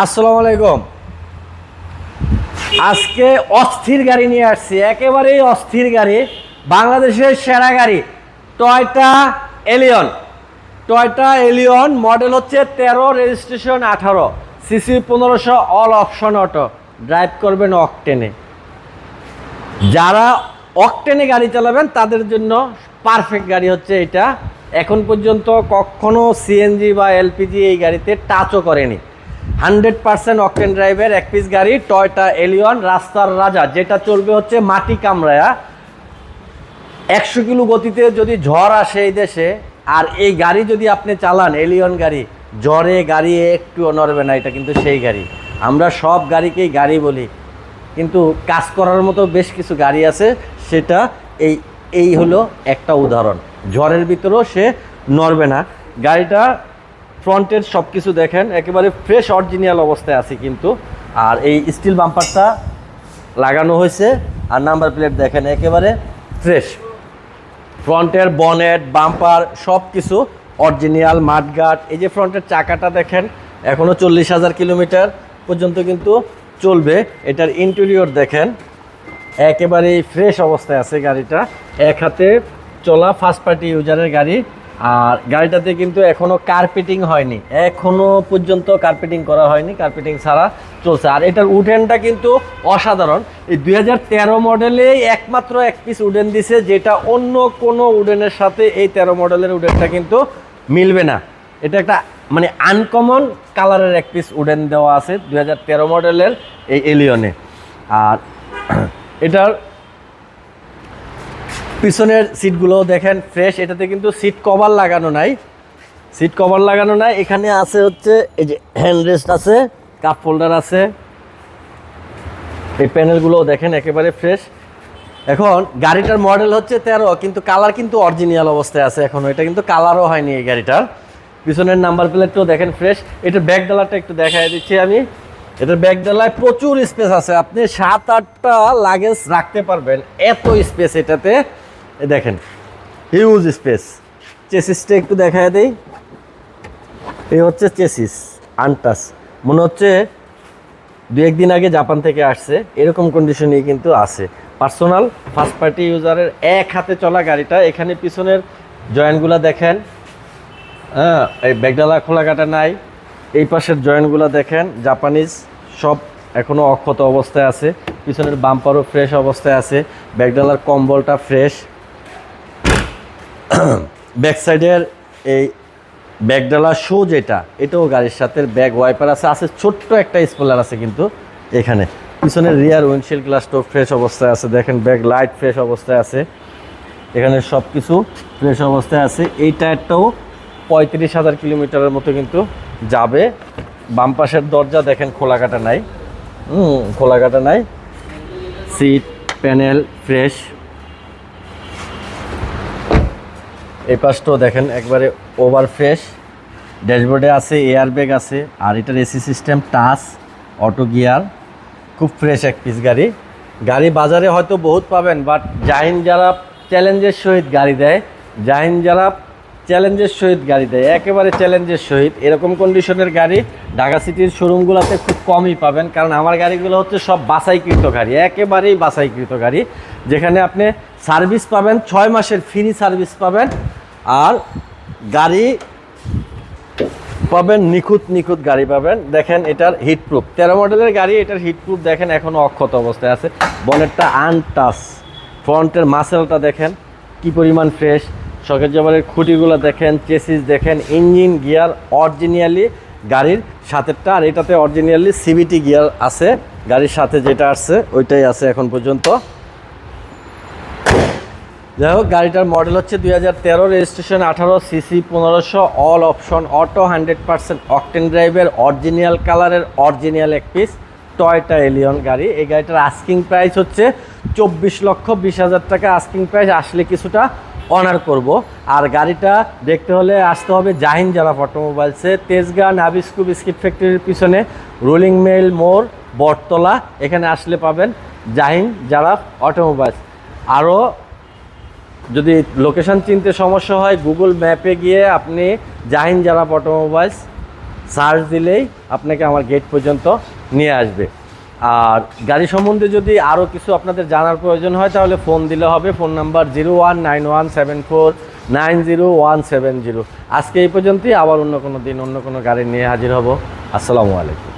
আসসালামু আলাইকুম। আজকে অস্থির গাড়ি নিয়ে আসছি। একেবারেই অস্থির গাড়ি। বাংলাদেশের সেরা গাড়ি, Toyota Allion. Toyota Allion model হচ্ছে তেরো, রেজিস্ট্রেশন আঠারো, সিসি পনেরোশো, অল অপশন অটো। ড্রাইভ করবেন অকটেনে। যারা অকটেনে গাড়ি চালাবেন, তাদের জন্য পারফেক্ট গাড়ি হচ্ছে এটা। এখন পর্যন্ত কখনো সিএনজি বা এলপিজি এই গাড়িতে টাচও করেনি। হান্ড্রেড পার্সেন্ট অকটেন ড্রাইভের এক পিস গাড়ি টয়টা এলিয়ন, রাস্তার রাজা, যেটা চলবে হচ্ছে মাটি কামরায়া। একশো কিলো গতিতে যদি ঝড় আসে এই দেশে, আর এই গাড়ি যদি আপনি চালান, এলিয়ন গাড়ি, জ্বরে গাড়ি একটুও নড়বে না, এটা কিন্তু সেই গাড়ি। আমরা সব গাড়িকেই গাড়ি বলি। কিন্তু কাজ করার মতো বেশ কিছু গাড়ি আছে, সেটা এই এই হলো একটা উদাহরণ। ঝড়ের ভিতরেও সে নড়বে না। গাড়িটা ফ্রন্টের সব কিছু দেখেন, একেবারে ফ্রেশ অরিজিনাল অবস্থায় আছে কিন্তু। আর এই স্টিল বাম্পারটা লাগানো হয়েছে, আর নাম্বার প্লেট দেখেন, একেবারে ফ্রেশ ফ্রন্টের বনেট বাম্পার সব কিছু অরিজিনাল মাঠগাট এই যে ফ্রন্টের চাকাটা দেখেন এখনও চল্লিশ হাজার কিলোমিটার পর্যন্ত কিন্তু চলবে। এটার ইন্টেরিয়র দেখেন, একেবারেই ফ্রেশ অবস্থায় আছে গাড়িটা। এক হাতে চলা ফার্স্ট পার্টি ইউজারের গাড়ি। আর গাড়িটাতে কিন্তু এখনও কার্পেটিং হয়নি। এখনও পর্যন্ত কার্পেটিং করা হয়নি কার্পেটিং ছাড়া চলছে। আর এটার উডেনটা কিন্তু অসাধারণ। এই দুই হাজার তেরো মডেলে একমাত্র এক পিস উডেন দিছে, যেটা অন্য কোনো উডেনের সাথে এই তেরো মডেলের উডেনটা কিন্তু মিলবে না। এটা একটা মানে আনকমন কালারের এক পিস উডেন দেওয়া আছে দুই হাজার তেরো মডেলের এই এলিয়নে আর এটার পিছনের সিটগুলো দেখেন ফ্রেশ এটাতে কিন্তু সিট কভার লাগানো নাই। সিট কভার লাগানো নাই। এখানে আছে হচ্ছে, এই যে হ্যান্ড রেস্ট আছে কাপ হোল্ডার আছে। এই প্যানেলগুলোও দেখেন, একেবারে ফ্রেশ এখন গাড়িটার মডেল হচ্ছে তেরো, কিন্তু কালার কিন্তু অরিজিনাল অবস্থায় আছে এখনও। এটা কিন্তু কালারও হয়নি এই গাড়িটার। পিছনের নাম্বার প্লেটটাও দেখেন ফ্রেশ এটার ব্যাক ডালারটা একটু দেখাই দিচ্ছি আমি। এটার ব্যাক ডালায় প্রচুর স্পেস আছে। আপনি সাত, আটটা লাগেজ রাখতে পারবেন, এত স্পেস এটাতে। দেখেন হিউজ স্পেস চেসিসটা একটু দেখা দেই। এই হচ্ছে চেসিস আনটাস মনে হচ্ছে দু একদিন আগে জাপান থেকে আসছে, এরকম কন্ডিশনেই কিন্তু আছে। পার্সোনাল ফার্স্ট পার্টি ইউজারের এক হাতে চলা গাড়িটা, এখানে পিছনের জয়েন্টগুলো দেখেন। হ্যাঁ এই ব্যাগডালা খোলা কাটা নাই। এই পাশের জয়েন্টগুলো দেখেন জাপানিজ সব এখনও অক্ষত অবস্থায় আছে। পিছনের বাম্পারও ফ্রেশ অবস্থায় আছে। ব্যাগডালার কম্বলটা ফ্রেশ ব্যাক সাইডের এই ব্যাগডালা শো যেটা, এটাও গাড়ির সাথে ব্যাগ ওয়াইপার আছে আছে ছোট্ট একটা স্পলার আছে কিন্তু এখানে। পিছনের রিয়ার উইন্ডশিল্ড গ্লাসটাও ফ্রেশ অবস্থায় আছে, দেখেন ব্যাগ লাইট ফ্রেশ অবস্থায় আছে। এখানে সব কিছু ফ্রেশ অবস্থায় আছে। এই টায়ারটাও পঁয়ত্রিশ হাজার কিলোমিটারের মতো কিন্তু যাবে। বাম পাশের দরজা দেখেন খোলা কাটা নাই। খোলা কাটা নাই। সিট প্যানেল ফ্রেশ এই পাশটাও দেখেন, একবারে ওভার ফ্রেশ ড্যাশবোর্ডে আছে এয়ার ব্যাগ আছে, আর এটার AC system touch auto gear খুব ফ্রেশ এক পিস গাড়ি। গাড়ি বাজারে হয়তো বহুত পাবেন বাট জাহিন যারা চ্যালেঞ্জের সহিত গাড়ি দেয়, জাহিন যারা চ্যালেঞ্জের সহিত গাড়ি দেয়। একেবারে চ্যালেঞ্জের সহিত। এরকম কন্ডিশনের গাড়ি ঢাকা সিটির শোরুমগুলোতে খুব কমই পাবেন। কারণ আমার গাড়িগুলো হচ্ছে সব বাছাইকৃত গাড়ি। একেবারেই বাছাইকৃত গাড়ি। যেখানে আপনি সার্ভিস পাবেন, ছয় মাসের ফ্রি সার্ভিস পাবেন। আর গাড়ি পাবেন, নিখুঁত নিখুঁত গাড়ি পাবেন। দেখেন এটার হিটপ্রুফ তেরো মডেলের গাড়ি, এটার হিটপ্রুফ দেখেন এখনও অক্ষত অবস্থায় আছে। বনেটটা আনটাস ফ্রন্টের মাসেলটা দেখেন কি পরিমাণ ফ্রেশ শখের জবারের খুঁটিগুলো দেখেন, চেসিস দেখেন, ইঞ্জিন গিয়ার অরিজিনালি গাড়ির সাথেরটা, আর এটাতে অরিজিনালি সিবিটি গিয়ার আছে, গাড়ির সাথে যেটা আসছে, ওইটাই আছে এখন পর্যন্ত। যাই হোক, গাড়িটার মডেল হচ্ছে দুই হাজার তেরো, রেজিস্ট্রেশন আঠারো, সিসি পনেরোশো, all option, auto hundred percent octane ড্রাইভের, অরিজিনাল কালারের, অরিজিনাল এক পিস, টয়টা এলিয়ন গাড়ি। এই গাড়িটার আস্কিং প্রাইস হচ্ছে চব্বিশ লক্ষ বিশ হাজার টাকা। আস্কিং প্রাইস আসলে কিছুটা অনার করব। আর গাড়িটা দেখতে হলে আসতে হবে জাহিন জারাফ অটোমোবাইলসে। তেজগাঁ নাবিস্কু বিস্কিট ফ্যাক্টরির পিছনে রোলিং মেল মোড়, বটতলা। এখানে আসলে পাবেন জাহিন জারাফ অটোমোবাইলস। আরও যদি লোকেশন চিনতে সমস্যা হয়, গুগল ম্যাপে গিয়ে আপনি জাহিন জারাপ অটোমোবাইলস চার্জ দিলেই আপনাকে আমার গেট পর্যন্ত নিয়ে আসবে। আর গাড়ি সম্বন্ধে যদি আরও কিছু আপনাদের জানার প্রয়োজন হয়, তাহলে ফোন দিলে হবে। Phone number zero one nine one seven four nine zero one seven zero. আজকে এই পর্যন্তই। আবার অন্য কোনো দিন, অন্য কোনো গাড়ি নিয়ে হাজির হব। আসসালামু আলাইকুম।